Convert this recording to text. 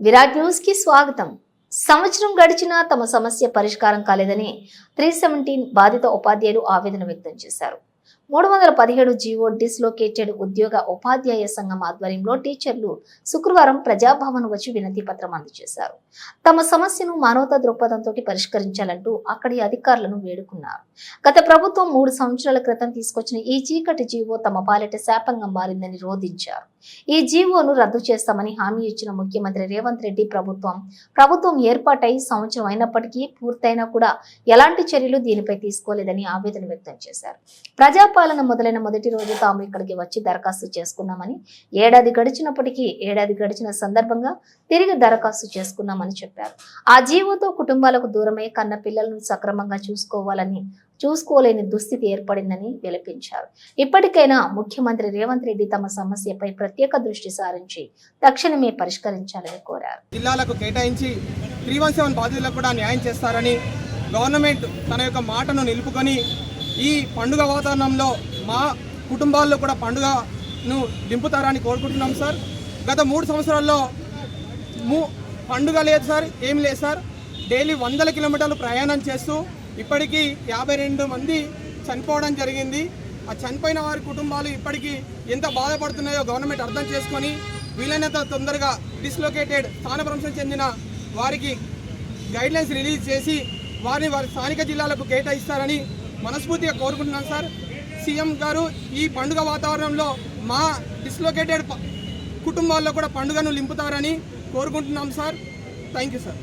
విరాట్ న్యూస్కి స్వాగతం. సంవత్సరం గడిచినా తమ సమస్య పరిష్కారం కాలేదని త్రీ సెవెంటీన్ బాధిత ఉపాధ్యాయులు ఆవేదన వ్యక్తం చేశారు. మూడు వందల పదిహేడు జీవో డిస్లోకేటెడ్ ఉద్యోగ ఉపాధ్యాయ సంఘం ఆధ్వర్యంలో టీచర్లు శుక్రవారం ప్రజాభవన్ వచ్చి వినతి పత్రం అందజేశారు. తమ సమస్యను మానవతా దృక్పథంతో పరిష్కరించాలంటూ అక్కడి అధికారులను వేడుకున్నారు. గత ప్రభుత్వం మూడు సంవత్సరాల క్రితం తీసుకొచ్చిన ఈ చీకటి జీవో తమ పాలిట శాపంగా మారిందని రోధించారు. ఈ జీవోను రద్దు చేస్తామని హామీ ఇచ్చిన ముఖ్యమంత్రి రేవంత్ రెడ్డి ప్రభుత్వం ప్రభుత్వం ఏర్పాటై సంవత్సరం అయినప్పటికీ పూర్తయినా కూడా ఎలాంటి చర్యలు దీనిపై తీసుకోలేదని ఆవేదన వ్యక్తం చేశారు. పాలన మొదలైన మొదటి రోజు తాము ఇక్కడికి వచ్చి దరఖాస్తు చేసుకున్నామని ఏడాది గడిచినప్పటికీ ఏడాది గడిచిన సందర్భంగా తిరిగి దరఖాస్తు చేసుకున్నామని చెప్పారు. ఆ జీవోతో కుటుంబాలకు దూరమై కన్న పిల్లలను సక్రమంగా చూసుకోవాలని చూసుకోలేని దుస్థితి ఏర్పడిందని విలపించారు. ఇప్పటికైనా ముఖ్యమంత్రి రేవంత్ రెడ్డి తమ సమస్యపై ప్రత్యేక దృష్టి సారించి తక్షణమే పరిష్కరించాలని కోరారు. జిల్లాలకు కేటాయించి త్రీ వన్ సెవెన్ బాధితులకు కూడా న్యాయం చేస్తారని గవర్నమెంట్ తన యొక్క మాటను నిలుపుకొని ఈ పండుగ వాతావరణంలో మా కుటుంబాల్లో కూడా పండుగను దింపుతారని కోరుకుంటున్నాం సార్. గత మూడు సంవత్సరాల్లో మూ పండుగ లేదు సార్ ఏం లేదు సార్. డైలీ వందల కిలోమీటర్లు ప్రయాణం చేస్తూ ఇప్పటికీ యాభై రెండు మంది చనిపోవడం జరిగింది. ఆ చనిపోయిన వారి కుటుంబాలు ఇప్పటికీ ఎంత బాధపడుతున్నాయో గవర్నమెంట్ అర్థం చేసుకొని వీలైనంత తొందరగా డిస్లొకేటెడ్ స్థానభ్రంశం చెందిన వారికి గైడ్లైన్స్ రిలీజ్ చేసి వారిని వారి స్థానిక జిల్లాలకు కేటాయిస్తారని మనస్ఫూర్తిగా కోరుకుంటున్నాను సార్. సీఎం గారు ఈ పండుగ వాతావరణంలో మా డిస్లొకేటెడ్ కుటుంబాల్లో కూడా పండుగను నింపుతారని కోరుకుంటున్నాం సార్. Thank you sir